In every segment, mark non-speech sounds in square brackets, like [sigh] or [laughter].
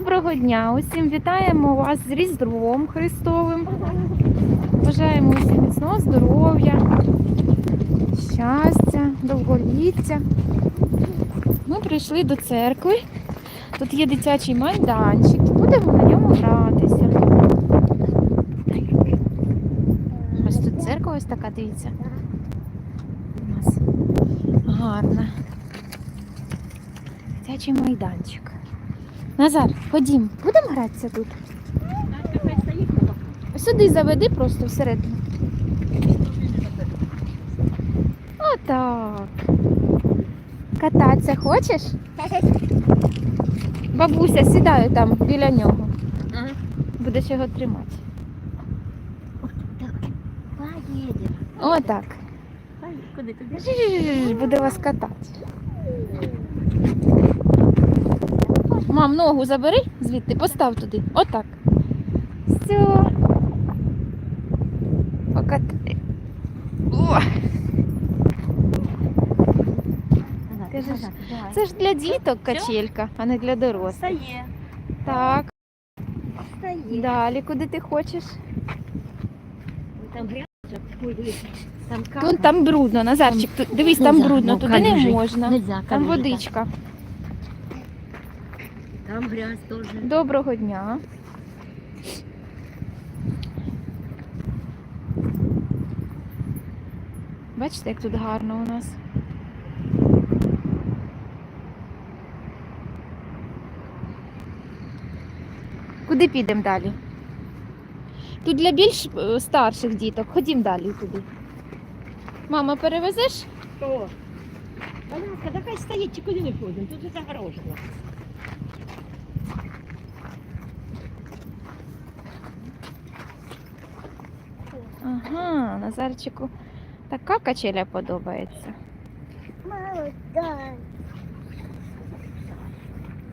Доброго дня! Усім вітаємо вас з Різдвом Христовим. Бажаємо усім міцного здоров'я, щастя, довголіття. Ми прийшли до церкви. Тут є дитячий майданчик. Будемо на ньому гратися. Ось тут церква ось така, дивіться. У нас гарна. Дитячий майданчик. Назар, ходім, будемо гратися тут. Сюди заведи просто всередину. Отак. Кататися хочеш? Бабуся, сідаю там біля нього. Будеш його тримати. Отак. Куди? Буде вас катати. Мам, ногу забери звідти, постав туди. Отак. Все. Покати. О, Ти ж- це ж для діток качелька, а не для дорослих. Стає. Так, Стає. далі куди ти хочеш? Там грязно. Ой, дивись. Там Тут там брудно, Назарчик, тут, дивись, там брудно, ну, туди не можна. Там водичка. Там грязь теж. Доброго дня. Бачите, як тут гарно у нас. Куди підемо далі? Тут для більш е, старших діток. Ходім далі туди. Мама, перевезеш? О. Валянка, давай стоїть, чи куди не ходимо? Тут загорожено. Ага, Назарчику така качеля подобається.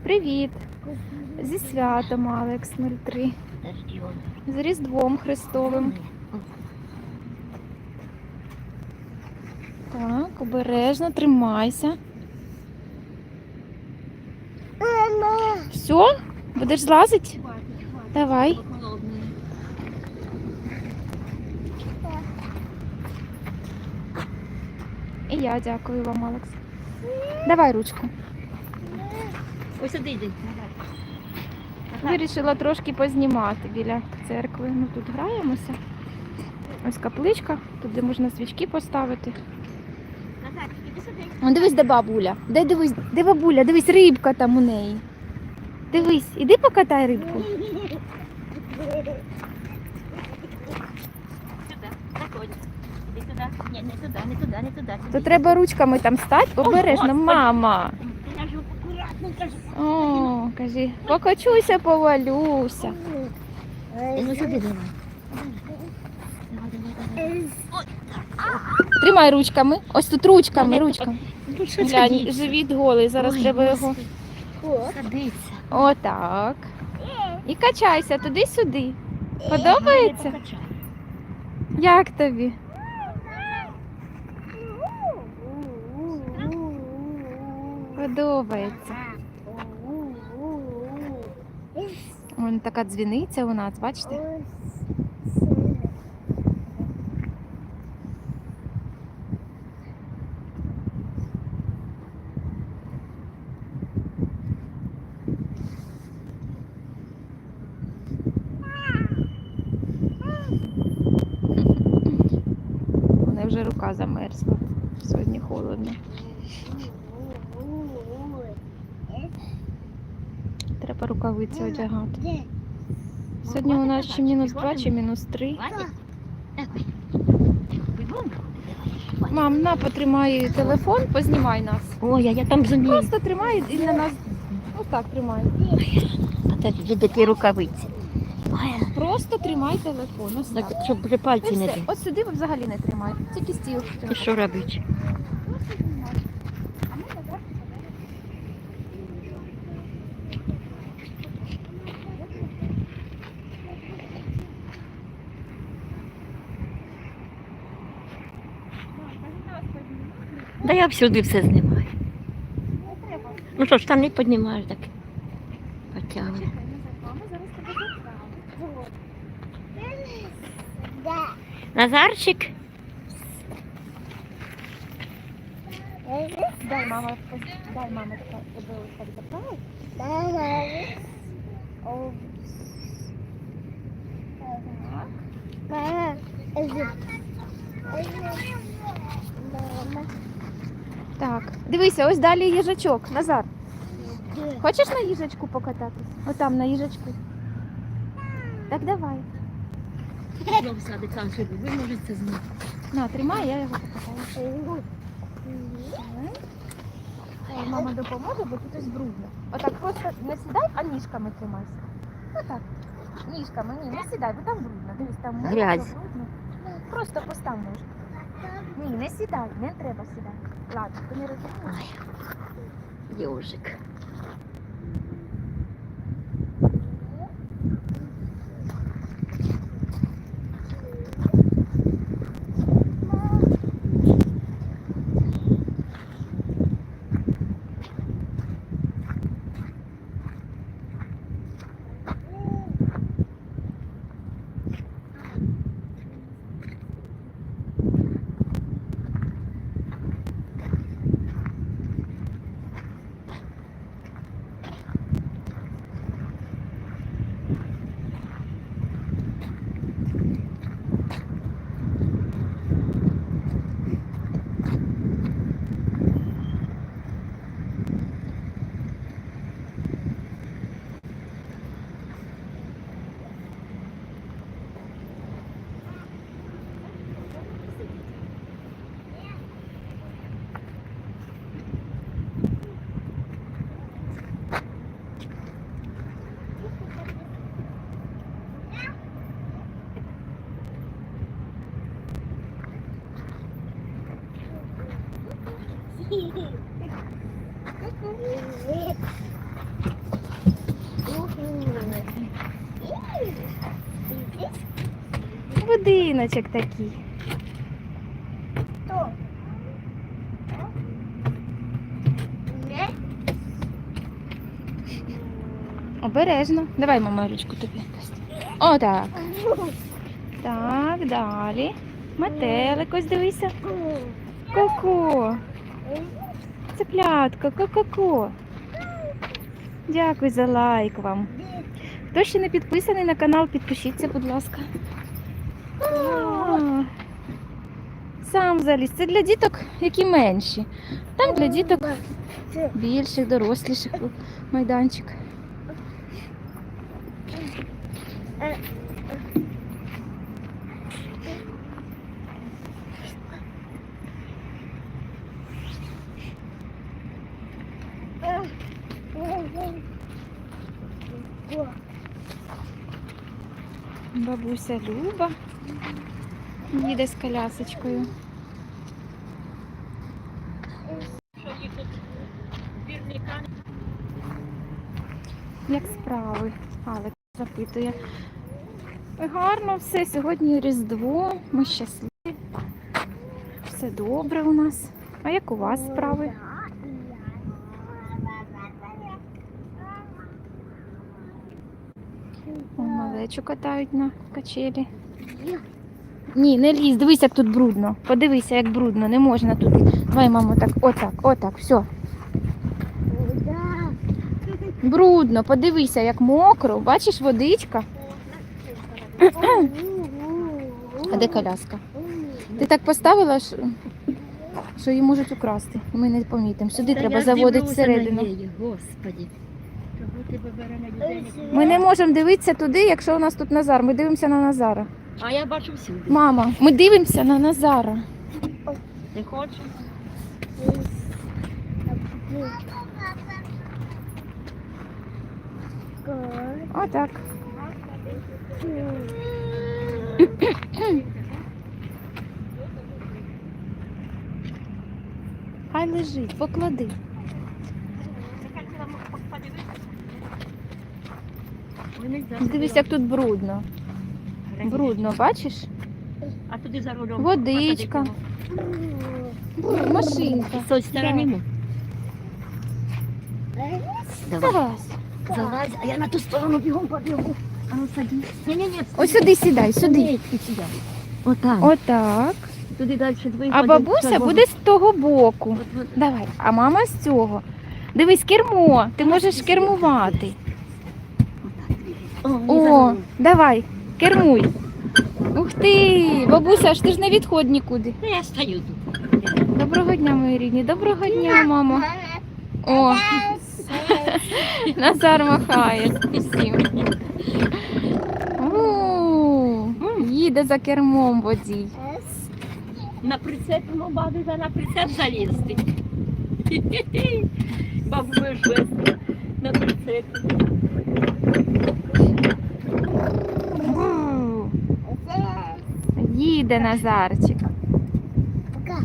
Привіт! Зі святом, Алекс 03. Подожди. З Різдвом Христовим. Так, обережно, тримайся. Все? Будеш злазити? Давай. І я дякую вам, Алекс. Давай ручку. Ось сюди йди. Вирішила трошки познімати біля церкви. Ми тут граємося. Ось капличка, тут де можна свічки поставити. О, дивись, де бабуля. Де дивись, де бабуля? Дивись, рибка там у неї. Дивись, іди покатай рибку. [laughs] Сюди. Заходь. Ні, не туди, не туди, не туди. То треба ручками там стати, обережно, мама. Я ж акуратно кажу. О, кажи, покачуся, повалюся. Ну сюди давай. Тримай ручками. Ось тут ручками, ручками. Ну Глянь, живіт голий, зараз треба його. Садиться. Отак. І качайся туди-сюди. Подобається? Як тобі? Подобається. Вон така дзвіниця у нас, бачите? У мене вже рука замерзла. Сьогодні холодно. Треба рукавиці одягати. Сьогодні у нас чи мінус 2, чи мінус 3. Хватить? Давай. Бігом. Мам, на, потримай телефон, познімай нас. Ой, а я там зумію. Просто тримай і на нас. Ось так тримай. А це вже такі рукавиці. Просто тримай телефон. Ось так. щоб вже І пальці не все. От сюди ви взагалі не тримайте. Тільки стіл. І що робити? Я всюди все знімаю. Ну що ж, там не піднімаєш так. Мама заправить. Назарчик. Дай мама, дай мама так заправить. О, так. Дивися, ось далі їжачок. Назар. Хочеш на їжачку покататись? Отам на їжачку. Так давай. Ви можете з ним. На, тримай, я його покатаю. Мама допоможе, бо тут ось брудно. Отак просто не сідай, а ніжками тримайся. Отак. Ніжками, ні, не сідай, бо там брудно. Дивись, там мокро, Грязь. брудно. Просто постав ножку. Ні, не сідай, не треба сідати. Ладно, ти не розумієш. Йожик. Будиночок такий. Обережно. Давай, мама, ручку тобі дасть. Отак. Так, далі. Метелик, ось дивися. Ко-ко. Цеплятка, ко-ко-ко. Дякую за лайк вам. Хто ще не підписаний на канал, підпишіться, будь ласка. А, Сам заліз. Це для діток, які менші. Там для діток більших, доросліших майданчик. Бабуся Люба їде з колясочкою. Як справи? Алек запитує. Гарно все. Сьогодні Різдво. Ми щасливі. Все добре у нас. А як у вас справи? Малечу катають на качелі. Ні, не лізь, дивись, як тут брудно. Подивися, як брудно, не можна туди. Давай, мамо, так, отак, отак, все. Брудно, подивися, як мокро. Бачиш, водичка. А де коляска? Ти так поставила, що, її можуть украсти. Ми не помітимо. Сюди треба заводити всередину. Господи. Ми не можемо дивитися туди, якщо у нас тут Назар. Ми дивимося на Назара. А я бачу всюди. Мама, ми дивимося на Назара. Ти хочеш? Отак. Хай лежить, поклади. Дивись, як тут брудно. Брудно, бачиш? А туди за рулем. Водичка. Машинка. З тої сторони. Залазь, а я на ту сторону бігом побігу. А ну садись. Ні-ні-ні. Ось сюди сідай, сюди. Отак. Отак. Туди далі двоє. А бабуся буде з того боку. Давай, а мама з цього. Дивись, кермо. Ти можеш кермувати. О, давай, кермуй. Ух ти, бабуся, аж ти ж не відходь нікуди. Та я стою тут. Доброго дня, мої рідні. Доброго дня, мамо. О, [laughs] Назар махає всім. У, Їде за кермом водій. На прицеп, ну, бабі, на прицеп залізти. [laughs] Бабу будеш вести на прицеп. У, Їде Назарчик. Пока,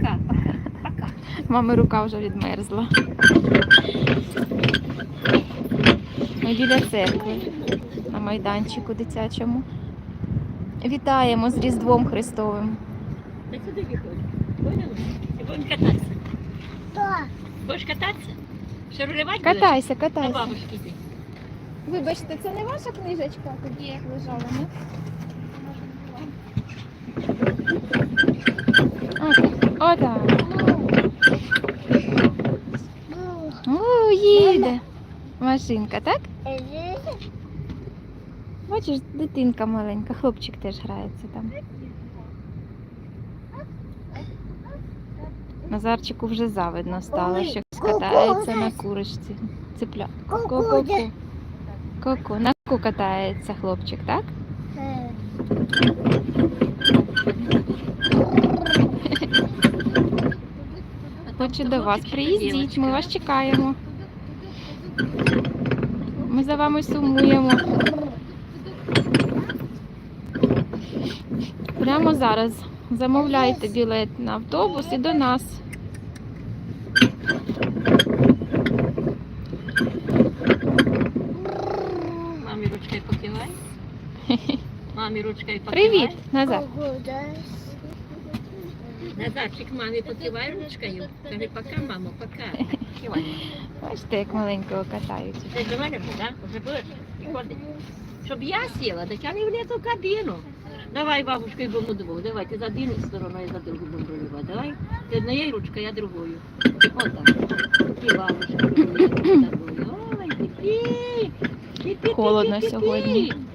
пока, пока. Мами рука вже відмерзла. Ми біля церкви на майданчику дитячому. Вітаємо з Різдвом Христовим. Та сюди виходь. Поняла? І будемо кататися. Будеш кататися? Ще рулювати будеш? Катайся, На катайся. бабушки йди. Вибачте, це не ваша книжечка, тоді як лежала, не? Отак. О, їде. Машинка, так? Бачиш, дитинка маленька, хлопчик теж грається там. Назарчику вже завидно стало, що катається на курочці. Цепля. Ку-ку, Ку-ку. Ку-ку. На ку катається хлопчик, так? Хоче до вас. Приїздіть, ми вас чекаємо. Ми за вами сумуємо. Прямо зараз замовляйте білет на автобус і до нас. Мамі ручкою покивай. Мамі ручкою покивай. Привіт, Назар. Назарчик, мамі покивай ручкою. Кажи пока, мамо, пока. Кивай. Бачите, як маленького катають. Ти до мене будеш? Щоб я сіла, так я не влізу в кабіну. Давай, бабушка, будемо двох. Давай, ти за однією стороною, я за другу будемо рулювати. Давай. Ти однією ручкою, я другою. Отак. І бабушка з тобою. Ой, пі-пі. Пі-пі, Холодно пі-пі, сьогодні. пі-пі.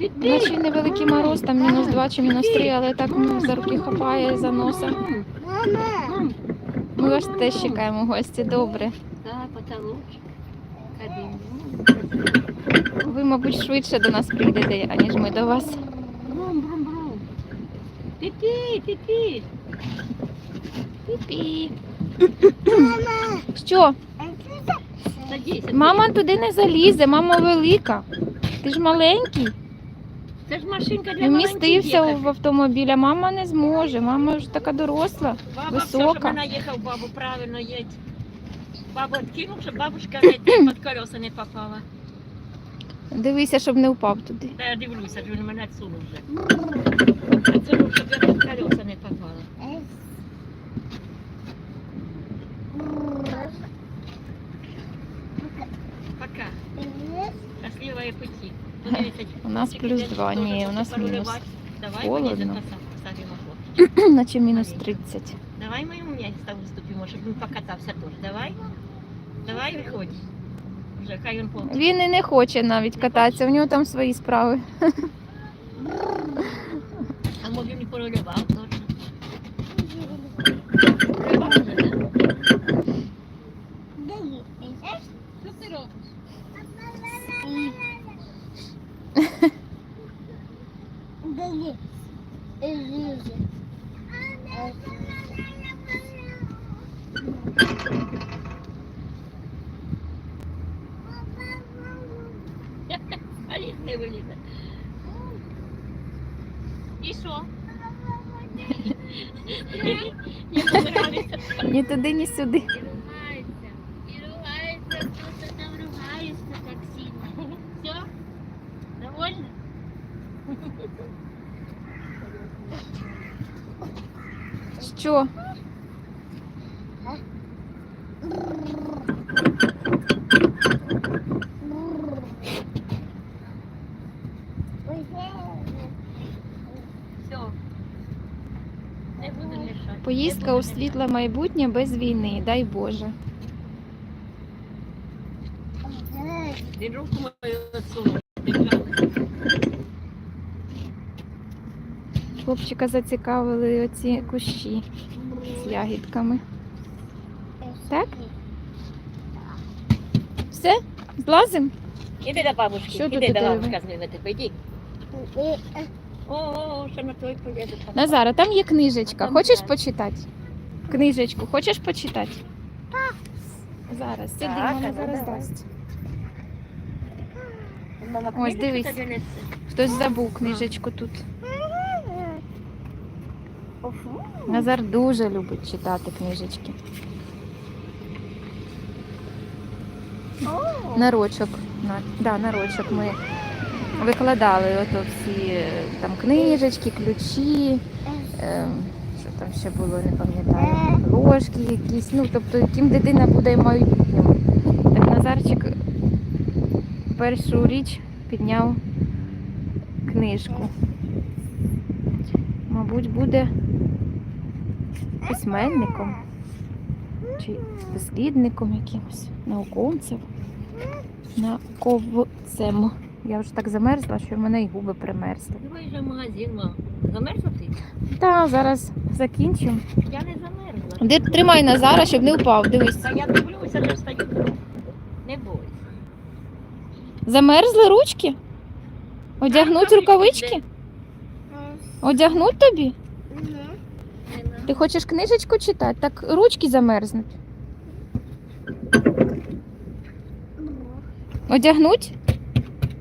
Вночі невеликий мороз, там мінус 2 чи мінус 3, але так за руки хапає за носа. Ми вас теж чекаємо гості. Добре. Ви, мабуть, швидше до нас прийдете, аніж ми до вас. Пі-пі, пі-пі. Пі-пі. Що? Мама туди не залізе, мама велика. Ти ж маленький, Це ж машинка для не маленьких вмістився в автомобілі, а мама не зможе. Мама вже така доросла. Баба, все, щоб вона їхав, бабу, правильно їдь. Бабу відкинув, щоб бабушка геть під колеса не попала. Дивися, щоб не впав туди. Та я дивлюся, він мене відсунув вже. Відсунув, щоб я під колеса не попала. Пока. Щасливої путі. Подивіться, У нас плюс десь два, ні, у нас [clears throat] мінус. Давай, Холодно. Наче мінус 30. Давай моєму місця виступимо, щоб він покатався теж. Давай. Давай виходь. Вже хай він по. Він і не хоче навіть кататися, у нього там свої справи. [laughs] А може він і порулював теж. Порулював вже, да? Що ти робиш? А ліс не вилізе. І що? Ні туди, ні сюди. Поїздка у світле майбутнє без війни, дай Боже. Хлопчика зацікавили оці кущі з ягідками. Так? Все? Злазим? Іди до бабушки, Що тут іди до тебе? бабушки з ними, ти йди. О, о, ще на той поїду. Назара, там є книжечка. Там Хочеш почитати? Книжечку, хочеш почитати? Зараз, сиди, Так, мама ну, зараз давай. дасть. Мама, Ось, книжечку дивись. тобі несе. Хтось забув книжечку тут. Назар дуже любить читати книжечки. Нарочок. На, да, нарочок ми викладали ото всі е, там книжечки, ключі, е, там ще було, не пам'ятаю, ложки якісь. Ну, тобто, яким дитина буде в майбутньому. Так Назарчик першу річ підняв книжку. Мабуть, буде письменником чи дослідником якимось, науковцем. Науковцем. Я вже так замерзла, що в мене й губи примерзли. Давай же в магазин, мам. Замерзла? Та зараз закінчимо. Я не замерзла. Де тримай Назара, щоб не впав. Дивись. Та я дивлюся, не встаю. Не бойся. Замерзли ручки? Одягнуть рукавички? Одягнуть тобі? Ти хочеш книжечку читати? Так ручки замерзнуть. Одягнуть?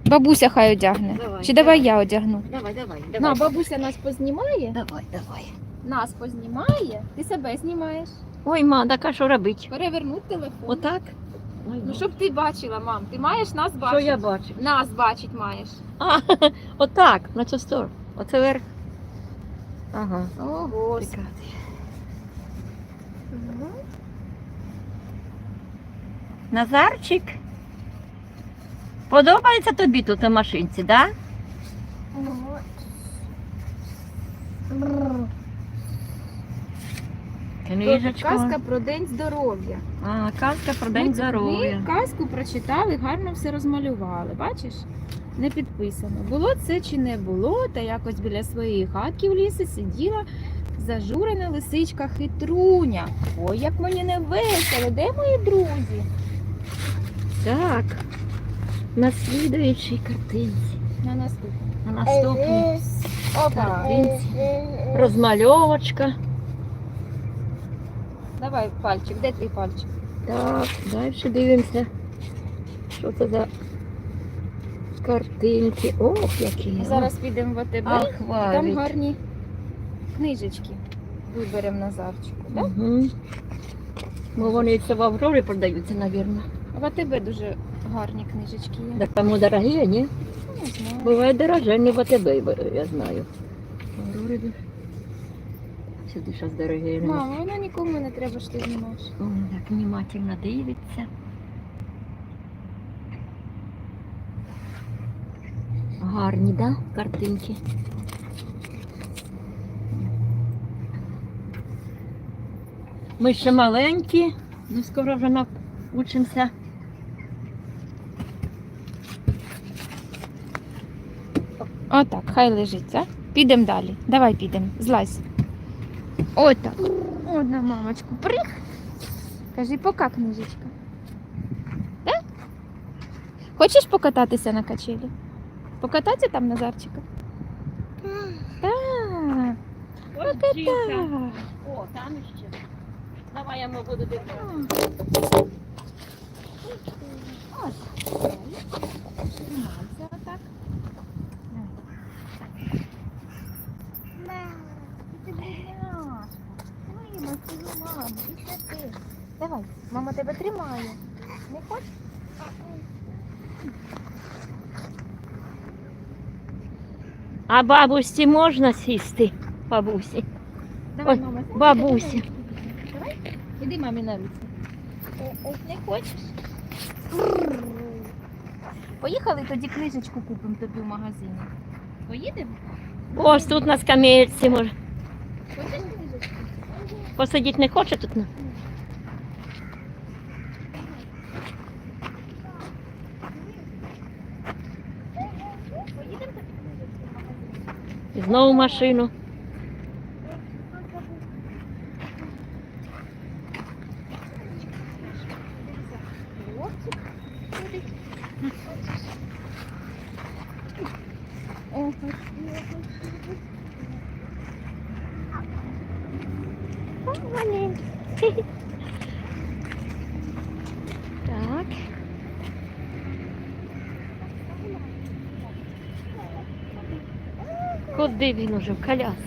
Бабуся хай одягне. Давай, Чи давай давай. я одягну? Давай, давай, На, бабуся нас познімає. Давай, давай. Нас познімає. Ти себе знімаєш. Ой, ма, так а що робити? Перевернуть телефон. Отак? Ой, Ну, щоб ти бачила, мам. Ти маєш нас Що бачити. я бачу? Нас бачить маєш. А, [laughs] отак, на цю сторону. Оце верх. Ага. О, Господи. Назарчик. Подобається тобі тут у машинці, так? Да? Книжечку. Казка про день здоров'я. А, казка про день здоров'я. кни- Казку прочитали, гарно все розмалювали. Бачиш? Не підписано. Було це чи не було, та якось біля своєї хатки в лісі сиділа зажурена лисичка хитруня. Ой, як мені не весело, де мої друзі? Так. На слідуючій картинці. На наступному. На наступній картинці. Розмальовочка. Давай пальчик, де твій пальчик? Так, далі дивимося. Що це за картинки? Ох, які. Зараз підемо в АТБ. Там гарні книжечки. Виберемо Назарчику. Да? Угу. Бо вони це в Аврорі продаються, мабуть. В АТБ дуже гарні книжечки є. Так тому дорогі, ні? Не знаю. Буває дороже, не в АТБ, я знаю. Дуже. Сюди щось дороге. Мама, вона нікому не треба, що ти знімаєш. О, так внимательно дивиться. Гарні, да, картинки? Ми ще маленькі, ну скоро вже навчимося. Отак, хай лежить, так? Підемо далі. Давай підемо. Злазь. Отак. Одна мамочку. Прих. Кажи, пока книжечка. Так? Хочеш покататися на качелі? Покататися там Назарчика? Так. Покататися. О, там ще. Давай я буду дивитися. Тримайся отак. Давай, мама тебе тримає. Не хочеш? А бабусі можна сісти? Бабусі. Давай, Ой, мама. сядь, сядь. Давай. Іди мамі на руці. Не хочеш? Поїхали тоді книжечку купимо тобі в магазині. Поїдемо? Ось тут на скамеєчці може. Посидіти не хоче тут? ну? І Знову машину. Так. Куди він уже в коляску?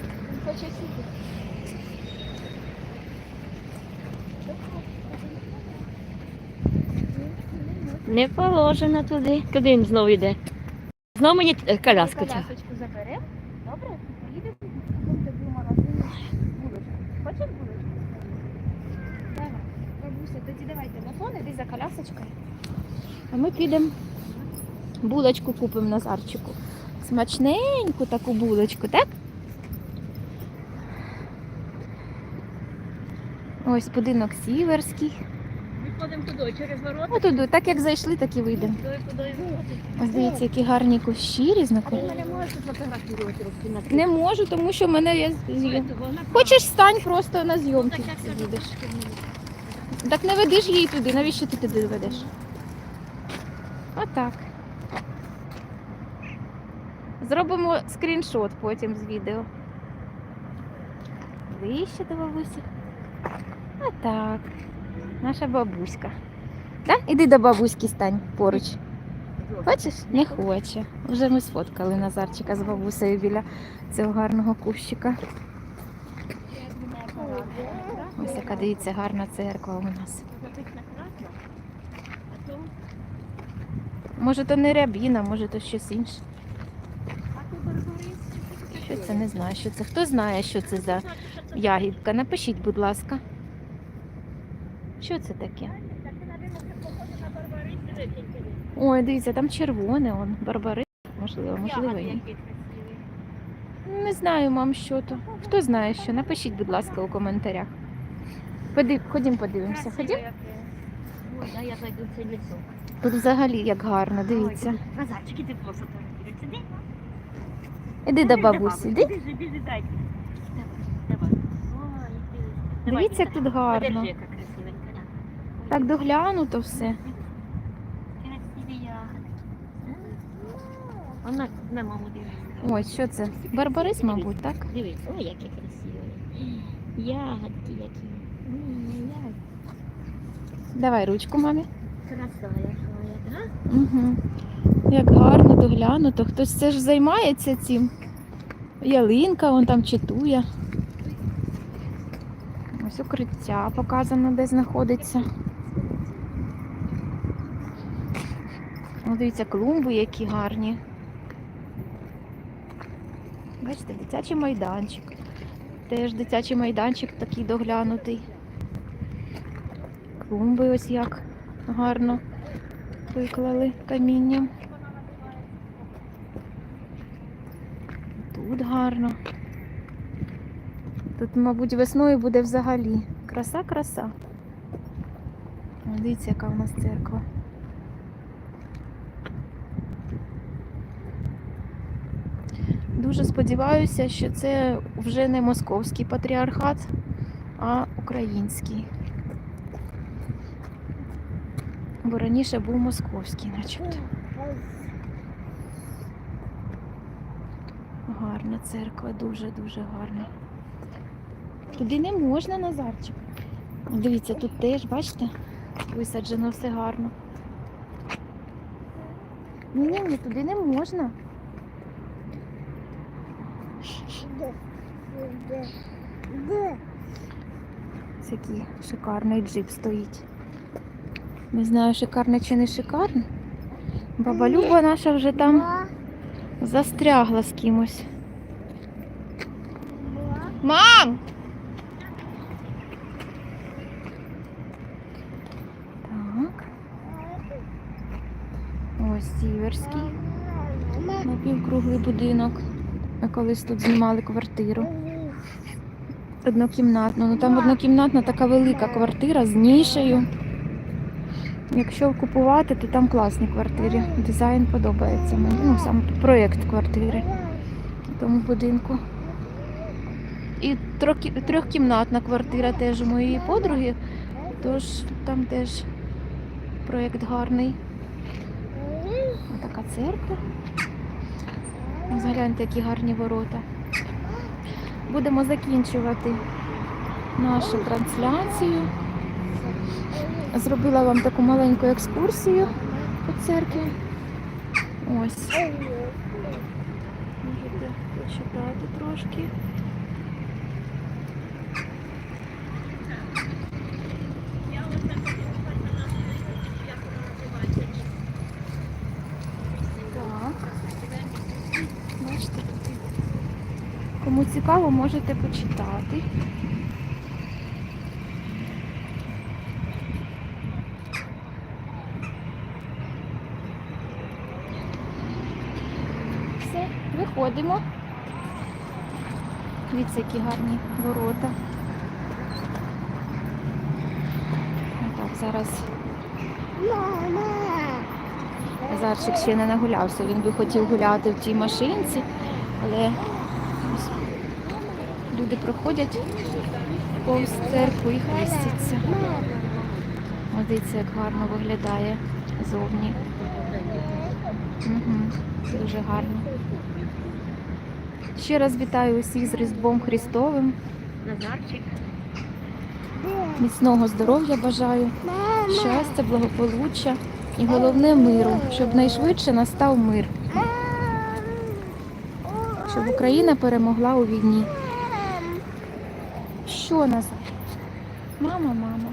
Не положено туди. Куди він знову йде? Знову мені е, коляску цю. Колясочку заберемо, добре? Поїдемо, купимо тобі в магазині булочку. Хочеш булочку? Давай, бабуся, тоді давай телефон, іди колясочкою. А ми підемо булочку купимо Назарчику. Смачненьку таку булочку, так? Ось будинок сіверський. Виходимо туди, через ворота. Отуди, так як зайшли, так і вийдемо. Туди, туди, Ось дивіться, які гарні кущі різнокольорові. не можеш фотографувати руки Не можу, тому що в мене є. Хочеш? Стань просто на зйомки будеш. Так не ведеш її туди, навіщо ти туди ведеш? Отак. Зробимо скріншот потім з відео. Вище до бабусі. Отак. Наша бабуська. Так? Іди до бабуськи стань поруч. Хочеш? Не хоче. Вже ми сфоткали Назарчика з бабусею біля цього гарного кущика. Ось яка дивіться гарна церква у нас. Може то не рябіна, може то щось інше. Що це не знаю, що це. Хто знає, що це за ягідка? Напишіть, будь ласка. Що це таке? Ой, дивіться, там червоне, он, барбари. Можливо, можливо, ні. Не знаю, мам, що то. Хто знає, що? Напишіть, будь ласка, у коментарях. Подив... Ходім, подивимося. Ходім? Я зайду в цей лісок. Тут взагалі як гарно, дивіться. Назарчик, іди просто Іди. Іди до бабусі, іди. Біжи, біжи, дай. Давай. Ой. Дивіться, як тут гарно. Так доглянуто все. Красиві ягоди. Вона на маму дивиться. Ой, що це? Барбарис, мабуть, так? Дивись, ой, які красиві. Ягодки які. Давай ручку, мамі. Краса яка? Угу. Як гарно доглянуто. Хтось це ж займається цим. Ялинка, вон там читує. Ось укриття показано, де знаходиться. О, дивіться, клумби які гарні. Бачите, дитячий майданчик. Теж дитячий майданчик такий доглянутий. Клумби ось як гарно виклали камінням. Тут гарно. Тут, мабуть, весною буде взагалі. Краса, краса. Дивіться, яка в нас церква. Дуже сподіваюся, що це вже не московський патріархат, а український. Бо раніше був московський, начебто. Гарна церква, дуже-дуже гарна. Туди не можна, Назарчик. Дивіться, тут теж, бачите, висаджено все гарно. Ні, ні, ні, туди не можна. Ось який шикарний джип стоїть. Не знаю, шикарний чи не шикарний. Баба Люба наша вже там застрягла з кимось. Мам! Так. Ось сіверський. Напівкруглий будинок. Ми колись тут знімали квартиру. Однокімнатну. Ну там однокімнатна така велика квартира з нішею. Якщо купувати, то там класні квартири. Дизайн подобається мені. Ну, сам проєкт квартири в тому будинку. І трьохкімнатна квартира теж у моєї подруги, тож там теж проєкт гарний. Ось Така церква. Ось Гляньте, які гарні ворота. Будемо закінчувати нашу трансляцію. Зробила вам таку маленьку екскурсію по церкві. Ось. Можете почитати трошки. Так. Бачите, тут. Кому цікаво, можете почитати. Все, виходимо. Дивіться, які гарні ворота. Так, зараз Зарчик ще не нагулявся. Він би хотів гуляти в тій машинці, але люди проходять повз церкву і хрестяться. Дивіться, як гарно виглядає зовні. Угу, дуже гарно. Ще раз вітаю усіх з Різдвом Христовим. Назарчик. Міцного здоров'я бажаю, щастя, благополуччя і головне миру, щоб найшвидше настав мир, щоб Україна перемогла у війні. Що Назар? Мама, мама.